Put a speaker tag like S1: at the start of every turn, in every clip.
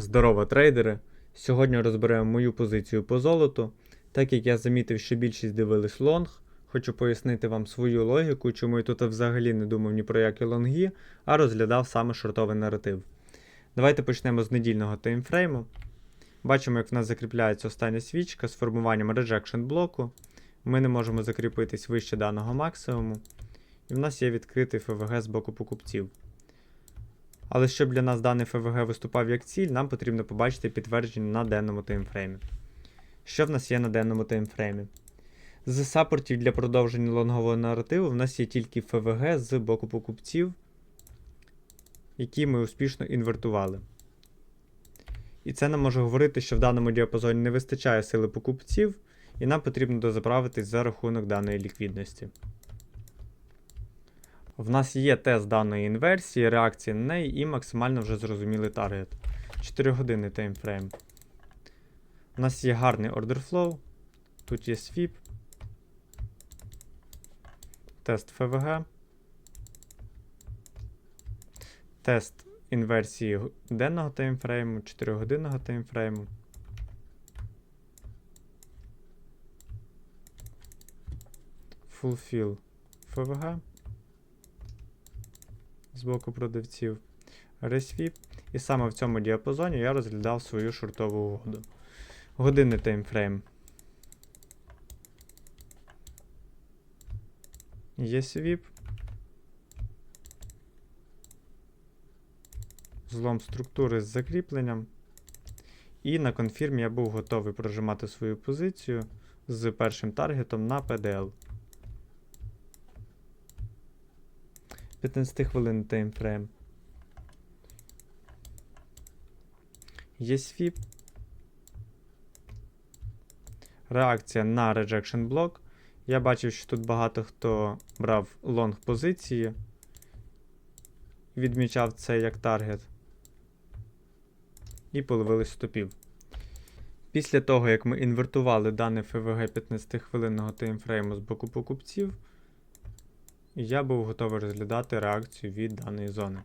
S1: Здорово, трейдери! Сьогодні розберемо мою позицію по золоту. Так як я замітив, що більшість дивились лонг, хочу пояснити вам свою логіку, чому я тут взагалі не думав ні про які лонги, а розглядав саме шортовий наратив. Давайте почнемо з недільного таймфрейму. Бачимо, як в нас закріпляється остання свічка з формуванням rejection блоку. Ми не можемо закріпитись вище даного максимуму. І в нас є відкритий ФВГ з боку покупців. Але щоб для нас даний ФВГ виступав як ціль, нам потрібно побачити підтвердження на денному таймфреймі. Що в нас є на денному таймфреймі? З саппортів для продовження лонгового наративу в нас є тільки ФВГ з боку покупців, які ми успішно інвертували. І це нам може говорити, що в даному діапазоні не вистачає сили покупців, і нам потрібно дозаправитись за рахунок даної ліквідності. В нас є тест даної інверсії, реакція на неї і максимально вже зрозумілий таргет. 4 годинний таймфрейм. У нас є гарний order flow. Тут є свіп. Тест ФВГ. Тест інверсії денного таймфрейму, 4 годинного таймфрейму. Fulfill ФВГ з боку продавців. Resweep. І саме в цьому діапазоні я розглядав свою шортову угоду. Годинний таймфрейм. Є свіп. Злом структури з закріпленням. І на конфірмі я був готовий прожимати свою позицію з першим таргетом на PDL. 15 хвилин таймфрейм. Є свіп. Реакція на rejection блок. Я бачив, що тут багато хто брав лонг позиції. Відмічав це як таргет. І поливились стопів. Після того, як ми інвертували дане ФВГ 15-хвилинного таймфрейму з боку покупців, я був готовий розглядати реакцію від даної зони.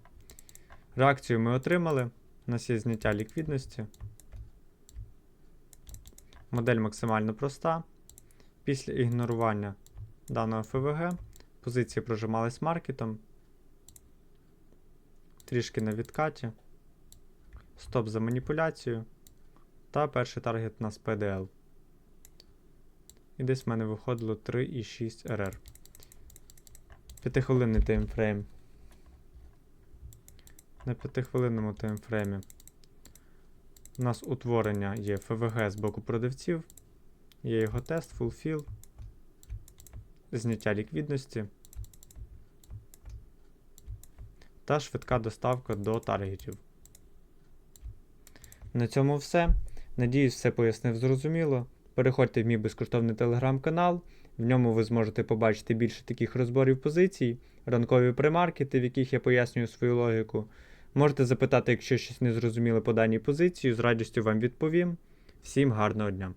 S1: Реакцію ми отримали. У нас є зняття ліквідності. Модель максимально проста. Після ігнорування даного ФВГ позиції прожимались маркетом. Трішки на відкаті. Стоп за маніпуляцію. Та перший таргет у нас PDL. І десь в мене виходило 3,6 RR. П'ятихвилинний таймфрейм. На п'ятихвилинному таймфреймі у нас утворення є ФВГ з боку продавців, є його тест, fulfill, зняття ліквідності та швидка доставка до таргетів. На цьому все. Надіюсь, все пояснив зрозуміло. Переходьте в мій безкоштовний телеграм-канал. В ньому ви зможете побачити більше таких розборів позицій, ранкові примаркети, в яких я пояснюю свою логіку. Можете запитати, якщо щось не зрозуміло по даній позиції, з радістю вам відповім. Всім гарного дня!